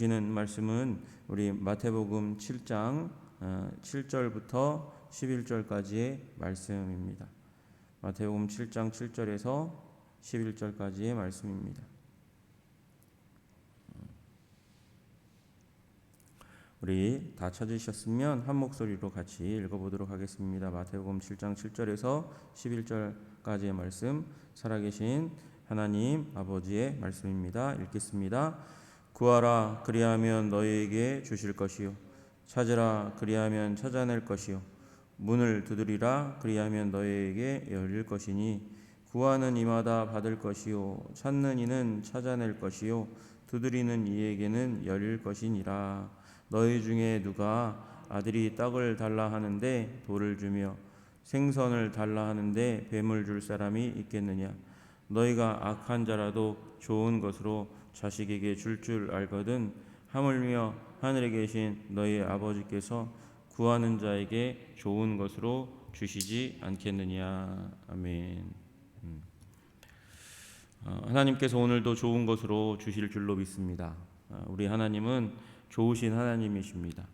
주시는 말씀은 우리 마태복음 7장 7절부터 11절까지의 말씀입니다. 마태복음 7장 7절에서 11절까지의 말씀입니다. 우리 다 찾으셨으면 한 목소리로 같이 읽어보도록 하겠습니다. 마태복음 7장 7절에서 11절까지의 말씀, 살아계신 하나님 아버지의 말씀입니다. 읽겠습니다. 구하라 그리하면 너희에게 주실 것이요. 찾으라 그리하면 찾아낼 것이요. 문을 두드리라 그리하면 너희에게 열릴 것이니 구하는 이마다 받을 것이요. 찾는 이는 찾아낼 것이요. 두드리는 이에게는 열릴 것이니라. 너희 중에 누가 아들이 떡을 달라 하는데 돌을 주며 생선을 달라 하는데 뱀을 줄 사람이 있겠느냐? 너희가 악한 자라도 좋은 것으로 자식에게 줄 줄 알거든 하물며 하늘에 계신 너희 아버지께서 구하는 자에게 좋은 것으로 주시지 않겠느냐 아멘. 음. 어, 하나님께서 오늘도 좋은 것으로 주실 줄로 믿습니다. 어, 우리 하나님은 좋으신 하나님이십니다.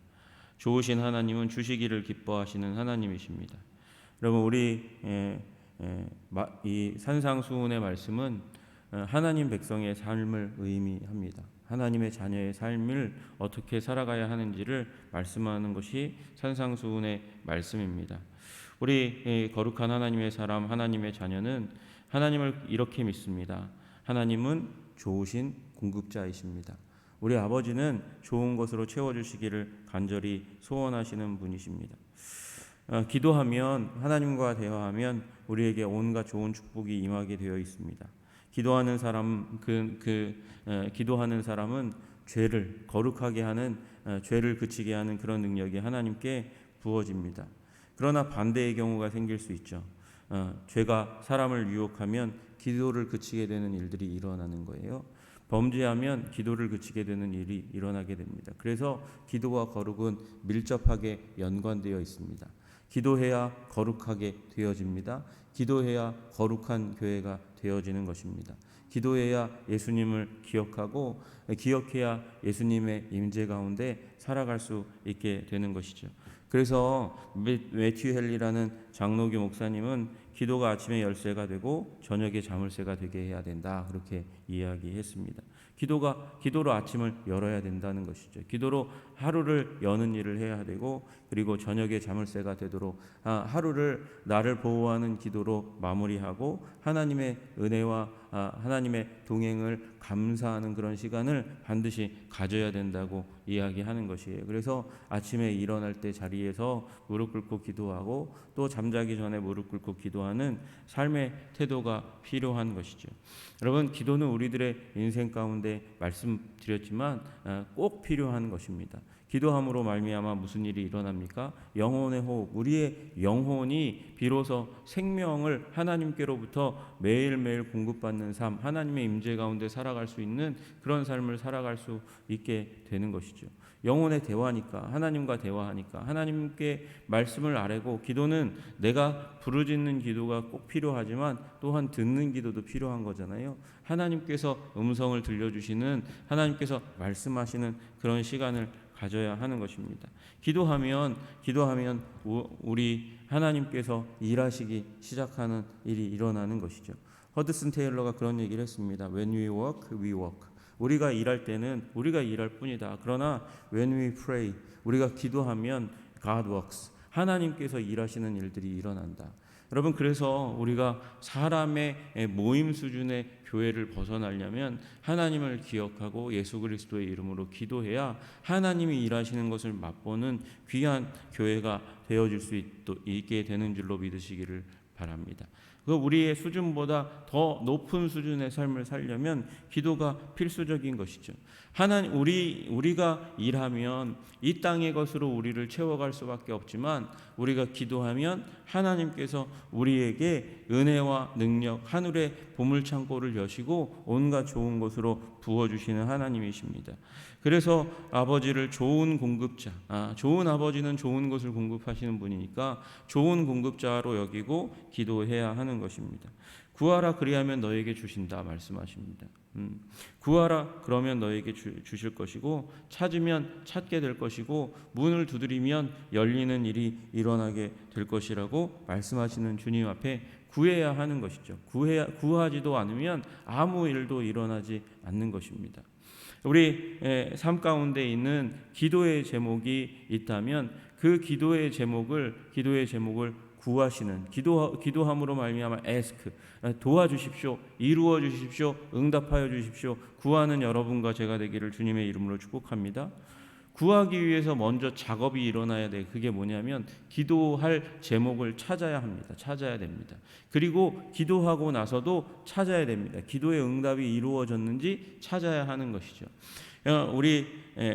좋으신 하나님은 주시기를 기뻐하시는 하나님이십니다. 여러분 우리 에, 에, 마, 이 산상수훈의 말씀은 어, 하나님 백성의 삶을 의미합니다. 하나님의 자녀의 삶을 어떻게 살아가야 하는지를 말씀하는 것이 산상수훈의 말씀입니다. 우리 거룩한 하나님의 사람, 하나님의 자녀는 하나님을 이렇게 믿습니다. 하나님은 좋으신 공급자이십니다. 우리 아버지는 좋은 것으로 채워주시기를 간절히 소원하시는 분이십니다. 어, 기도하면 하나님과 대화하면 우리에게 온갖 좋은 축복이 임하게 되어 있습니다. 기도하는 사람 그, 그 에, 기도하는 사람은 죄를 거룩하게 하는 에, 죄를 그치게 하는 그런 능력이 하나님께 부어집니다. 그러나 반대의 경우가 생길 수 있죠. 어, 죄가 사람을 유혹하면 기도를 그치게 되는 일들이 일어나는 거예요. 범죄하면 기도를 그치게 되는 일이 일어나게 됩니다. 그래서 기도와 거룩은 밀접하게 연관되어 있습니다. 기도해야 거룩하게 되어집니다. 기도해야 거룩한 교회가 되어지는 것입니다. 기도해야 예수님을 기억하고 기억해야 예수님의 임재 가운데 살아갈 수 있게 되는 것이죠. 그래서 매튜 헬리라는 장로교 목사님은 기도가 아침에 열쇠가 되고 저녁에 자물쇠가 되게 해야 된다. 그렇게 이야기했습니다. 기도가 기도로 아침을 열어야 된다는 것이죠. 기도로 하루를 여는 일을 해야 되고 그리고 저녁에 자물쇠가 되도록 아, 하루를 나를 보호하는 기도로 마무리하고 하나님의 은혜와 아, 하나님의 동행을 감사하는 그런 시간을 반드시 가져야 된다고 이야기하는 것이에요. 그래서 아침에 일어날 때 자리에서 무릎 꿇고 기도하고 또 잠자기 전에 무릎 꿇고 기도하는 삶의 태도가 필요한 것이죠. 여러분 기도는 우리들의 인생 가운데 말씀드렸지만 아, 꼭 필요한 것입니다. 기도함으로 말미암아 무슨 일이 일어납니까? 영혼의 호흡. 우리의 영혼이 비로소 생명을 하나님께로부터 매일매일 공급받는 삶, 하나님의 임재 가운데 살아갈 수 있는 그런 삶을 살아갈 수 있게 되는 것이죠. 영혼의 대화니까 하나님과 대화하니까 하나님께 말씀을 아뢰고 기도는 내가 부르짖는 기도가 꼭 필요하지만 또한 듣는 기도도 필요한 거잖아요. 하나님께서 음성을 들려주시는 하나님께서 말씀하시는 그런 시간을 가져야 하는 것입니다. 기도하면 기도하면 우리 하나님께서 일하시기 시작하는 일이 일어나는 것이죠. 허드슨 테일러가 그런 얘기를 했습니다. When we work, we work. 우리가 일할 때는 우리가 일할 뿐이다. 그러나 when we pray, 우리가 기도하면 God works. 하나님께서 일하시는 일들이 일어난다. 여러분 그래서 우리가 사람의 모임 수준의 교회를 벗어나려면 하나님을 기억하고 예수 그리스도의 이름으로 기도해야 하나님이 일하시는 것을 맛보는 귀한 교회가 되어질 수 있게 되는 줄로 믿으시기를 바랍니다. 그 우리의 수준보다 더 높은 수준의 삶을 살려면 기도가 필수적인 것이죠. 하나님 우리 우리가 일하면 이 땅의 것으로 우리를 채워갈 수밖에 없지만 우리가 기도하면 하나님께서 우리에게 은혜와 능력 하늘의 보물 창고를 여시고 온갖 좋은 것으로 부어 주시는 하나님이십니다. 그래서 아버지를 좋은 공급자, 아, 좋은 아버지는 좋은 것을 공급하시는 분이니까 좋은 공급자로 여기고 기도해야 하는 것입니다. 구하라 그리하면 너에게 주신다 말씀하십니다. 음, 구하라 그러면 너에게 주, 주실 것이고 찾으면 찾게 될 것이고 문을 두드리면 열리는 일이 일어나게 될 것이라고 말씀하시는 주님 앞에 구해야 하는 것이죠. 구해야 구하지도 않으면 아무 일도 일어나지 않는 것입니다. 우리 에, 삶 가운데 있는 기도의 제목이 있다면 그 기도의 제목을 기도의 제목을 구하시는 기도 기도함으로 말미암아 에스크 도와주십시오 이루어 주십시오 응답하여 주십시오 구하는 여러분과 제가 되기를 주님의 이름으로 축복합니다. 구하기 위해서 먼저 작업이 일어나야 돼. 그게 뭐냐면 기도할 제목을 찾아야 합니다. 찾아야 됩니다. 그리고 기도하고 나서도 찾아야 됩니다. 기도의 응답이 이루어졌는지 찾아야 하는 것이죠. 어, 우리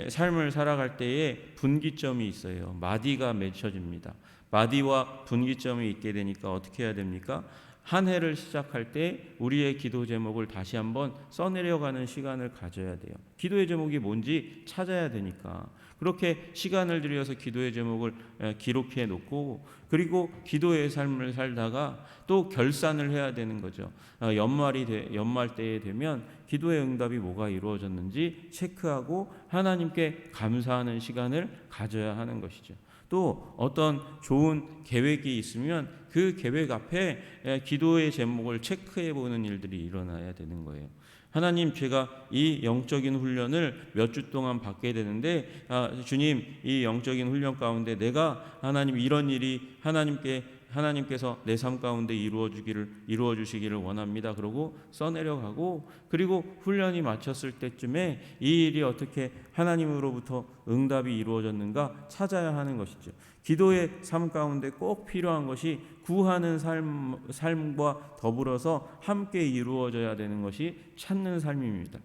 삶을 살아갈 때에 분기점이 있어요. 마디가 맺혀집니다. 마디와 분기점이 있게 되니까 어떻게 해야 됩니까? 한 해를 시작할 때 우리의 기도 제목을 다시 한번 써내려가는 시간을 가져야 돼요. 기도의 제목이 뭔지 찾아야 되니까. 그렇게 시간을 들여서 기도의 제목을 기록해 놓고 그리고 기도의 삶을 살다가 또 결산을 해야 되는 거죠. 어, 연말이 돼, 연말 때에 되면 기도의 응답이 뭐가 이루어졌는지 체크하고 하나님께 감사하는 시간을 가져야 하는 것이죠. 또 어떤 좋은 계획이 있으면 그 계획 앞에 기도의 제목을 체크해 보는 일들이 일어나야 되는 거예요. 하나님 제가 이 영적인 훈련을 몇 주 동안 받게 되는데 아, 주님 이 영적인 훈련 가운데 내가 하나님 이런 일이 하나님께 하나님께서 내 삶 가운데 이루어 주기를 이루어 주시기를 원합니다. 그러고 써내려가고 그리고 훈련이 마쳤을 때쯤에 이 일이 어떻게 하나님으로부터 응답이 이루어졌는가 찾아야 하는 것이죠. 기도의 삶 가운데 꼭 필요한 것이 구하는 삶 삶과 더불어서 함께 이루어져야 되는 것이 찾는 삶입니다.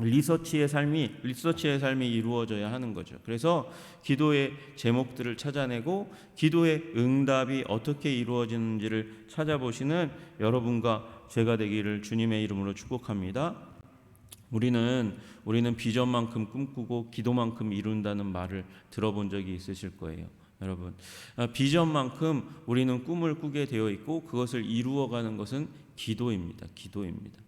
리서치의 삶이 리서치의 삶이 이루어져야 하는 거죠. 그래서 기도의 제목들을 찾아내고 기도의 응답이 어떻게 이루어지는지를 찾아보시는 여러분과 제가 되기를 주님의 이름으로 축복합니다. 우리는 우리는 비전만큼 꿈꾸고 기도만큼 이룬다는 말을 들어본 적이 있으실 거예요. 여러분, 아, 비전만큼 우리는 꿈을 꾸게 되어 있고 그것을 이루어가는 것은 기도입니다. 기도입니다.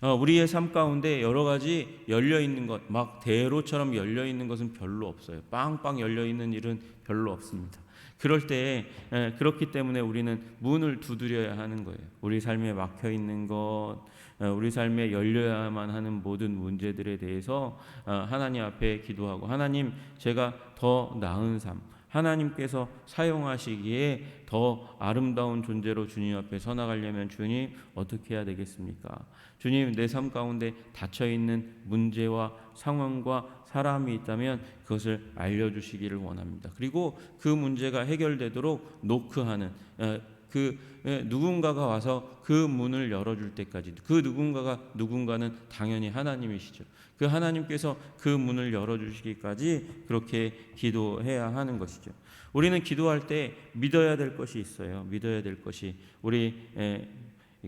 어, 우리의 삶 가운데 여러 가지 열려 있는 것, 막 대로처럼 열려 있는 것은 별로 없어요. 빵빵 열려 있는 일은 별로 없습니다. 그럴 때 그렇기 때문에 우리는 문을 두드려야 하는 거예요. 우리 삶에 막혀 있는 것, 어, 우리 삶에 열려야만 하는 모든 문제들에 대해서 어, 하나님 앞에 기도하고 하나님 제가 더 나은 삶, 하나님께서 사용하시기에 더 아름다운 존재로 주님 앞에 서나가려면 주님 어떻게 해야 되겠습니까? 주님 내 삶 가운데 닫혀 있는 문제와 상황과 사람이 있다면 그것을 알려주시기를 원합니다. 그리고 그 문제가 해결되도록 노크하는 어, 그 누군가가 와서 그 문을 열어줄 때까지 그 누군가가 누군가는 당연히 하나님이시죠. 그 하나님께서 그 문을 열어주시기까지 그렇게 기도해야 하는 것이죠. 우리는 기도할 때 믿어야 될 것이 있어요. 믿어야 될 것이 우리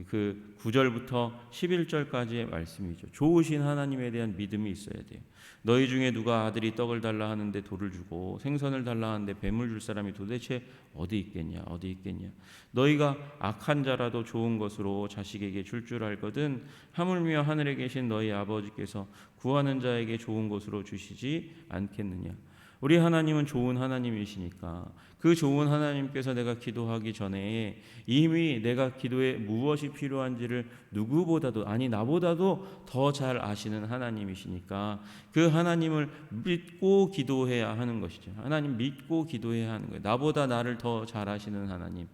그 9절부터 11절까지의 말씀이죠. 좋으신 하나님에 대한 믿음이 있어야 돼요. 너희 중에 누가 아들이 떡을 달라 하는데 돌을 주고 생선을 달라 하는데 뱀을 줄 사람이 도대체 어디 있겠냐? 어디 있겠냐? 너희가 악한 자라도 좋은 것으로 자식에게 줄줄 알거든 하물며 하늘에 계신 너희 아버지께서 구하는 자에게 좋은 것으로 주시지 않겠느냐? 우리 하나님은 좋은 하나님이시니까 그 좋은 하나님께서 내가 기도하기 전에 이미 내가 기도에 무엇이 필요한지를 누구보다도 아니 나보다도 더 잘 아시는 하나님이시니까 그 하나님을 믿고 기도해야 하는 것이죠. 하나님 믿고 기도해야 하는 거예요. 나보다 나를 더 잘 아시는 하나님.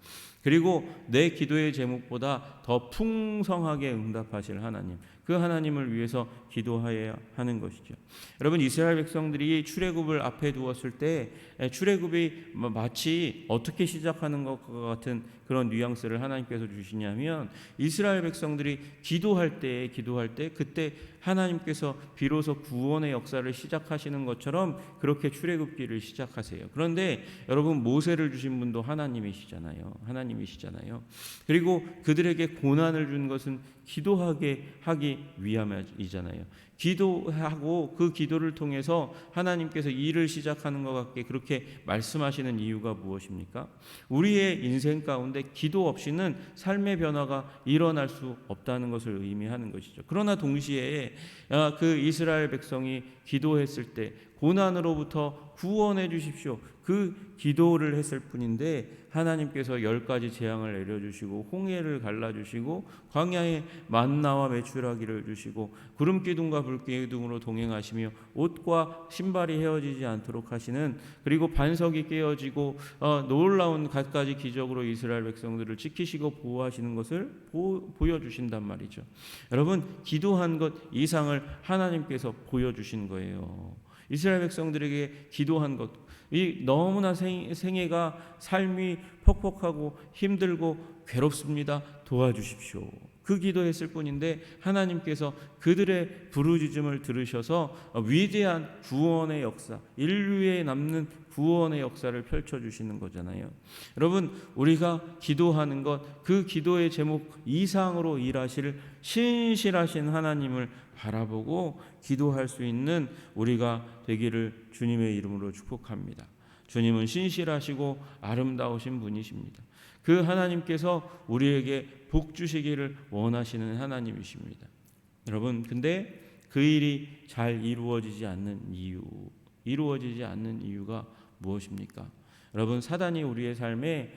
그리고 내 기도의 제목보다 더 풍성하게 응답하실 하나님. 그 하나님을 위해서 기도하여야 하는 것이죠. 여러분 이스라엘 백성들이 출애굽을 앞에 두었을 때 출애굽이 마치 어떻게 시작하는 것과 같은 그런 뉘앙스를 하나님께서 주시냐면 이스라엘 백성들이 기도할 때 기도할 때 그때 하나님께서 비로소 구원의 역사를 시작하시는 것처럼 그렇게 출애굽기를 시작하세요. 그런데 여러분 모세를 주신 분도 하나님이시잖아요. 하나님이시잖아요. 그리고 그들에게 고난을 준 것은 기도하게 하기 위함이잖아요. 기도하고 그 기도를 통해서 하나님께서 일을 시작하는 것 같게 그렇게 말씀하시는 이유가 무엇입니까? 우리의 인생 가운데 기도 없이는 삶의 변화가 일어날 수 없다는 것을 의미하는 것이죠. 그러나 동시에 아, 그 이스라엘 백성이 기도했을 때 고난으로부터 구원해 주십시오. 그 기도를 했을 뿐인데 하나님께서 열 가지 재앙을 내려주시고 홍해를 갈라주시고 광야에 만나와 매출하기를 주시고 구름 기둥과 불 기둥으로 동행하시며 옷과 신발이 헤어지지 않도록 하시는 그리고 반석이 깨어지고 어, 놀라운 갖가지 기적으로 이스라엘 백성들을 지키시고 보호하시는 것을 보, 보여주신단 말이죠. 여러분 기도한 것 이상을 하나님께서 보여주신 거예요. 이스라엘 백성들에게 기도한 것, 이 너무나 생, 생애가 삶이 퍽퍽하고 힘들고 괴롭습니다. 도와주십시오. 그 기도했을 뿐인데 하나님께서 그들의 부르짖음을 들으셔서 위대한 구원의 역사, 인류에 남는 구원의 역사를 펼쳐 주시는 거잖아요. 여러분, 우리가 기도하는 것, 그 기도의 제목 이상으로 일하실 신실하신 하나님을 바라보고 기도할 수 있는 우리가 되기를 주님의 이름으로 축복합니다. 주님은 신실하시고 아름다우신 분이십니다. 그 하나님께서 우리에게 복 주시기를 원하시는 하나님이십니다. 여러분, 근데 그 일이 잘 이루어지지 않는 이유, 이루어지지 않는 이유가 무엇입니까? 여러분, 사단이 우리의 삶에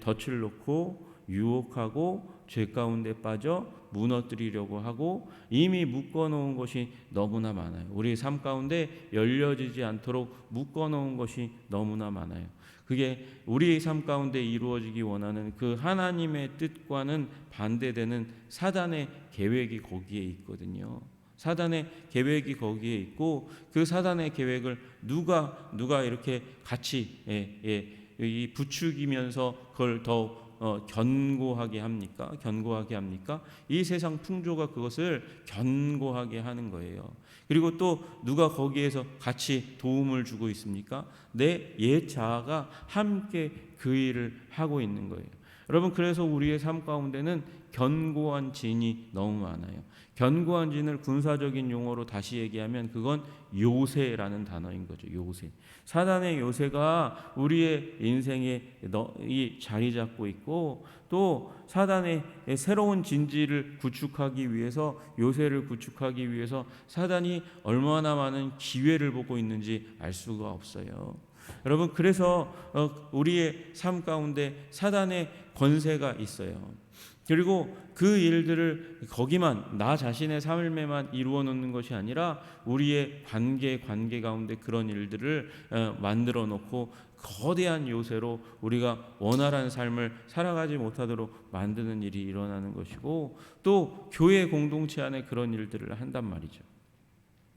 덫을 놓고 유혹하고 죄 가운데 빠져 무너뜨리려고 하고 이미 묶어놓은 것이 너무나 많아요. 우리 삶 가운데 열려지지 않도록 묶어놓은 것이 너무나 많아요. 그게 우리 삶 가운데 이루어지기 원하는 그 하나님의 뜻과는 반대되는 사단의 계획이 거기에 있거든요. 사단의 계획이 거기에 있고 그 사단의 계획을 누가 누가 이렇게 같이 예, 예, 이 부추기면서 그걸 더 어, 견고하게 합니까? 견고하게 합니까? 이 세상 풍조가 그것을 견고하게 하는 거예요. 그리고 또 누가 거기에서 같이 도움을 주고 있습니까? 내 옛 자아가 함께 그 일을 하고 있는 거예요. 여러분 그래서 우리의 삶 가운데는 견고한 진이 너무 많아요. 견고한 진을 군사적인 용어로 다시 얘기하면 그건 요새라는 단어인 거죠. 요새. 사단의 요새가 우리의 인생에 이 자리 잡고 있고 또 사단의 새로운 진지를 구축하기 위해서 요새를 구축하기 위해서 사단이 얼마나 많은 기회를 보고 있는지 알 수가 없어요. 여러분 그래서 어, 우리의 삶 가운데 사단의 권세가 있어요. 그리고 그 일들을 거기만 나 자신의 삶에만 이루어 놓는 것이 아니라 우리의 관계 관계 가운데 그런 일들을 어, 만들어 놓고 거대한 요새로 우리가 원활한 삶을 살아가지 못하도록 만드는 일이 일어나는 것이고 또 교회 공동체 안에 그런 일들을 한단 말이죠.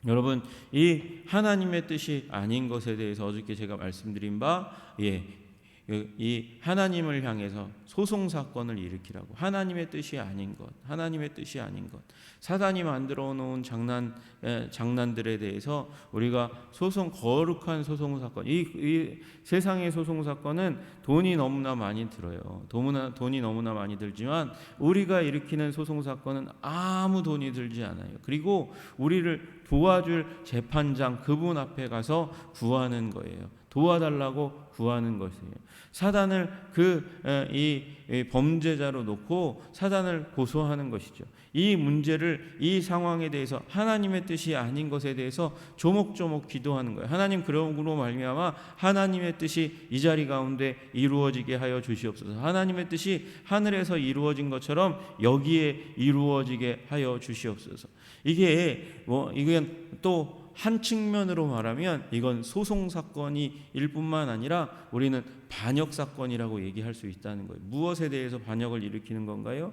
여러분 이 하나님의 뜻이 아닌 것에 대해서 어저께 제가 말씀드린 바 예, 그 이 하나님을 향해서 소송 사건을 일으키라고 하나님의 뜻이 아닌 것, 하나님의 뜻이 아닌 것, 사단이 만들어 놓은 장난 에, 장난들에 대해서 우리가 소송 거룩한 소송 사건, 이, 이 세상의 소송 사건은 돈이 너무나 많이 들어요. 너무나 돈이 너무나 많이 들지만 우리가 일으키는 소송 사건은 아무 돈이 들지 않아요. 그리고 우리를 도와줄 재판장 그분 앞에 가서 구하는 거예요. 도와달라고 구하는 것이에요. 사단을 그 이 범죄자로 놓고 사단을 고소하는 것이죠. 이 문제를 이 상황에 대해서 하나님의 뜻이 아닌 것에 대해서 조목조목 기도하는 거예요. 하나님 그러므로 말미암아 하나님의 뜻이 이 자리 가운데 이루어지게 하여 주시옵소서. 하나님의 뜻이 하늘에서 이루어진 것처럼 여기에 이루어지게 하여 주시옵소서. 이게 뭐 이건 또 한 측면으로 말하면 이건 소송 사건이 일뿐만 아니라 우리는 반역 사건이라고 얘기할 수 있다는 거예요. 무엇에 대해서 반역을 일으키는 건가요?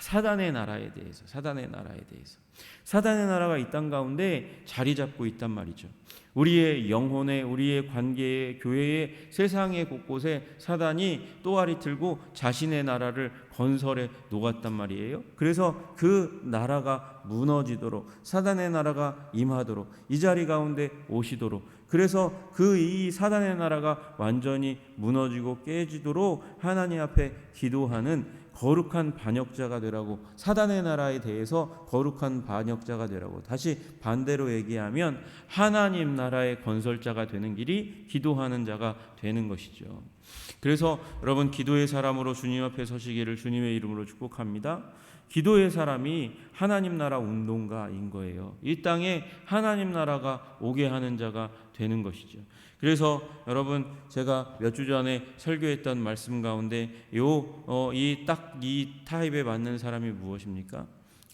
사단의 나라에 대해서, 사단의 나라에 대해서. 사단의 나라가 이 땅 가운데 자리 잡고 있단 말이죠. 우리의 영혼에, 우리의 관계에, 교회에, 세상의 곳곳에 사단이 또아리 틀고 자신의 나라를 건설해 놓았단 말이에요. 그래서 그 나라가 무너지도록, 사단의 나라가 임하도록, 이 자리 가운데 오시도록, 그래서 그 이 사단의 나라가 완전히 무너지고 깨지도록 하나님 앞에 기도하는 거룩한 반역자가 되라고 사단의 나라에 대해서 거룩한 반역자가 되라고 다시 반대로 얘기하면 하나님 나라의 건설자가 되는 길이 기도하는 자가 되는 것이죠. 그래서 여러분 기도의 사람으로 주님 앞에 서시기를 주님의 이름으로 축복합니다. 기도의 사람이 하나님 나라 운동가인 거예요. 이 땅에 하나님 나라가 오게 하는 자가 되는 것이죠. 그래서 여러분 제가 몇 주 전에 설교했던 말씀 가운데 요 이딱이 이 타입에 맞는 사람이 무엇입니까?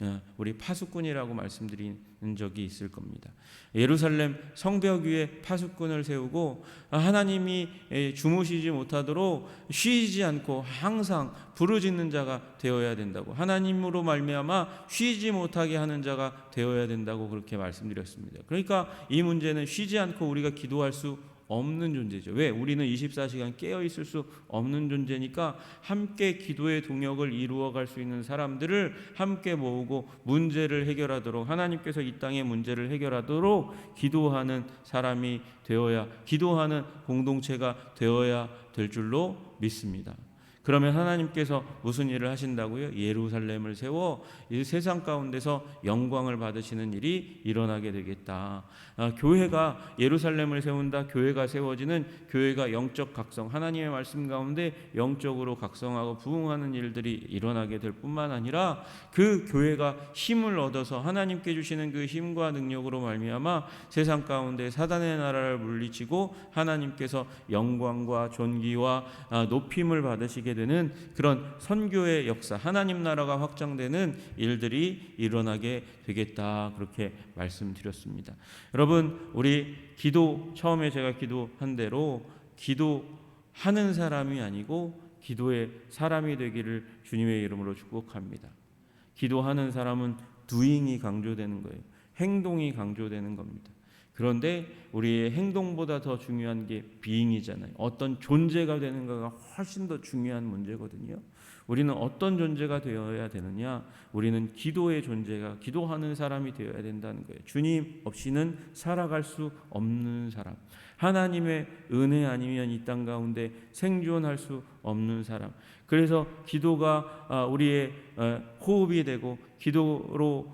어, 우리 파수꾼이라고 말씀드린 적이 있을 겁니다. 예루살렘 성벽 위에 파수꾼을 세우고 하나님이 주무시지 못하도록 쉬지 않고 항상 부르짖는 자가 되어야 된다고 하나님으로 말미암아 쉬지 못하게 하는 자가 되어야 된다고 그렇게 말씀드렸습니다. 그러니까 이 문제는 쉬지 않고 우리가 기도할 수 없는 존재죠. 왜? 우리는 24시간 깨어 있을 수 없는 존재니까 함께 기도의 동역을 이루어 갈 수 있는 사람들을 함께 모으고 문제를 해결하도록 하나님께서 이 땅의 문제를 해결하도록 기도하는 사람이 되어야 기도하는 공동체가 되어야 될 줄로 믿습니다. 그러면 하나님께서 무슨 일을 하신다고요? 예루살렘을 세워 이 세상 가운데서 영광을 받으시는 일이 일어나게 되겠다. 아, 교회가 예루살렘을 세운다. 교회가 세워지는 교회가 영적 각성, 하나님의 말씀 가운데 영적으로 각성하고 부흥하는 일들이 일어나게 될 뿐만 아니라 그 교회가 힘을 얻어서 하나님께 주시는 그 힘과 능력으로 말미암아 세상 가운데 사단의 나라를 물리치고 하나님께서 영광과 존귀와 아, 높임을 받으시게 되는 그런 선교의 역사, 하나님 나라가 확장되는 일들이 일어나게 되겠다. 그렇게 말씀드렸습니다. 여러분, 우리 기도 처음에 제가 기도한 대로 기도하는 사람이 아니고 기도의 사람이 되기를 주님의 이름으로 축복합니다. 기도하는 사람은 두잉이 강조되는 거예요. 행동이 강조되는 겁니다. 그런데 우리의 행동보다 더 중요한 게 비잉이잖아요. 어떤 존재가 되는가가 훨씬 더 중요한 문제거든요. 우리는 어떤 존재가 되어야 되느냐? 우리는 기도의 존재가 기도하는 사람이 되어야 된다는 거예요. 주님 없이는 살아갈 수 없는 사람. 하나님의 은혜 아니면 이 땅 가운데 생존할 수 없는 사람. 그래서 기도가 아, 우리의 어, 호흡이 되고 기도로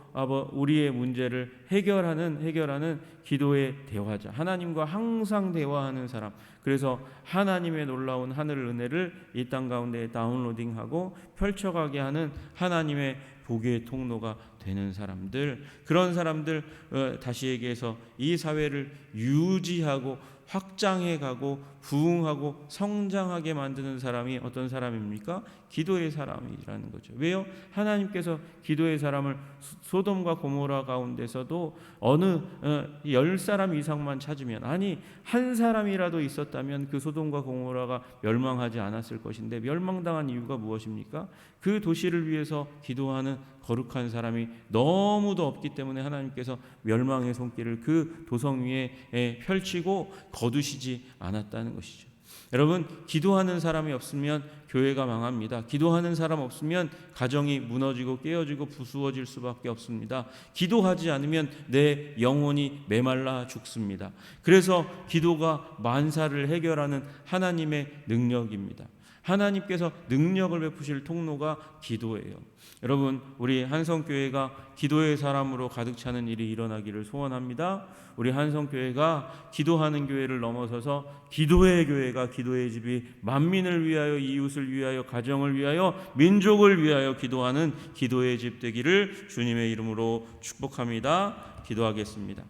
우리의 문제를 해결하는 해결하는 기도의 대화자. 하나님과 항상 대화하는 사람. 그래서 하나님의 놀라운 하늘 은혜를 이 땅 가운데 다운로딩하고 펼쳐가게 하는 하나님의 복의 통로가 되는 사람들 그런 사람들 어, 다시 얘기해서 이 사회를 유지하고 확장해 가고 부흥하고 성장하게 만드는 사람이 어떤 사람입니까? 기도의 사람이라는 거죠. 왜요? 하나님께서 기도의 사람을 소돔과 고모라 가운데서도 어느 어, 열 사람 이상만 찾으면 아니 한 사람이라도 있었다면 그 소돔과 고모라가 멸망하지 않았을 것인데 멸망당한 이유가 무엇입니까? 그 도시를 위해서 기도하는 거룩한 사람이 너무도 없기 때문에 하나님께서 멸망의 손길을 그 도성 위에 펼치고 거두시지 않았다는 것이죠. 여러분, 기도하는 사람이 없으면 교회가 망합니다. 기도하는 사람 없으면 가정이 무너지고 깨어지고 부수어질 수밖에 없습니다. 기도하지 않으면 내 영혼이 메말라 죽습니다. 그래서 기도가 만사를 해결하는 하나님의 능력입니다. 하나님께서 능력을 베푸실 통로가 기도예요. 여러분, 우리 한성교회가 기도의 사람으로 가득 차는 일이 일어나기를 소원합니다. 우리 한성교회가 기도하는 교회를 넘어서서 기도의 교회가 기도의 집이 만민을 위하여 이웃을 위하여 가정을 위하여 민족을 위하여 기도하는 기도의 집 되기를 주님의 이름으로 축복합니다. 기도하겠습니다.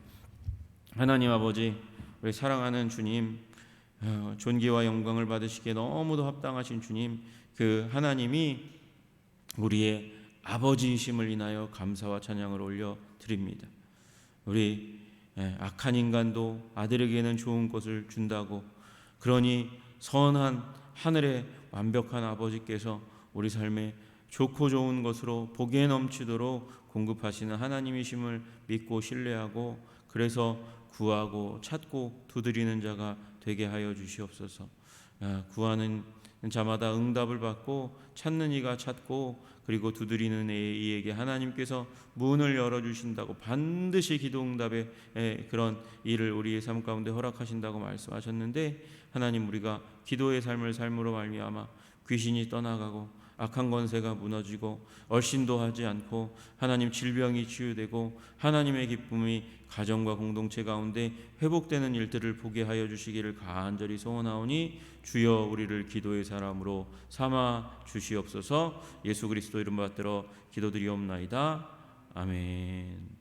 하나님 아버지, 우리 사랑하는 주님, 어, 존귀와 영광을 받으시기에 너무도 합당하신 주님, 그 하나님이 우리의 아버지이심을 인하여 감사와 찬양을 올려 드립니다. 우리 예, 악한 인간도 아들에게는 좋은 것을 준다고 그러니 선한 하늘의 완벽한 아버지께서 우리 삶에 좋고 좋은 것으로 복에 넘치도록 공급하시는 하나님이심을 믿고 신뢰하고 그래서 구하고 찾고 두드리는 자가 되게 하여 주시옵소서. 아, 구하는 자마다 응답을 받고 찾는 이가 찾고 그리고 두드리는 이에게 하나님께서 문을 열어 주신다고 반드시 기도 응답의 그런 일을 우리의 삶 가운데 허락하신다고 말씀하셨는데 하나님 우리가 기도의 삶을 삶으로 말미암아 귀신이 떠나가고 악한 권세가 무너지고 얼씬도 하지 않고 하나님 질병이 치유되고 하나님의 기쁨이 가정과 공동체 가운데 회복되는 일들을 보게 하여 주시기를 간절히 소원하오니 주여 우리를 기도의 사람으로 삼아 주시옵소서 예수 그리스도 이름 받들어 기도드리옵나이다 아멘.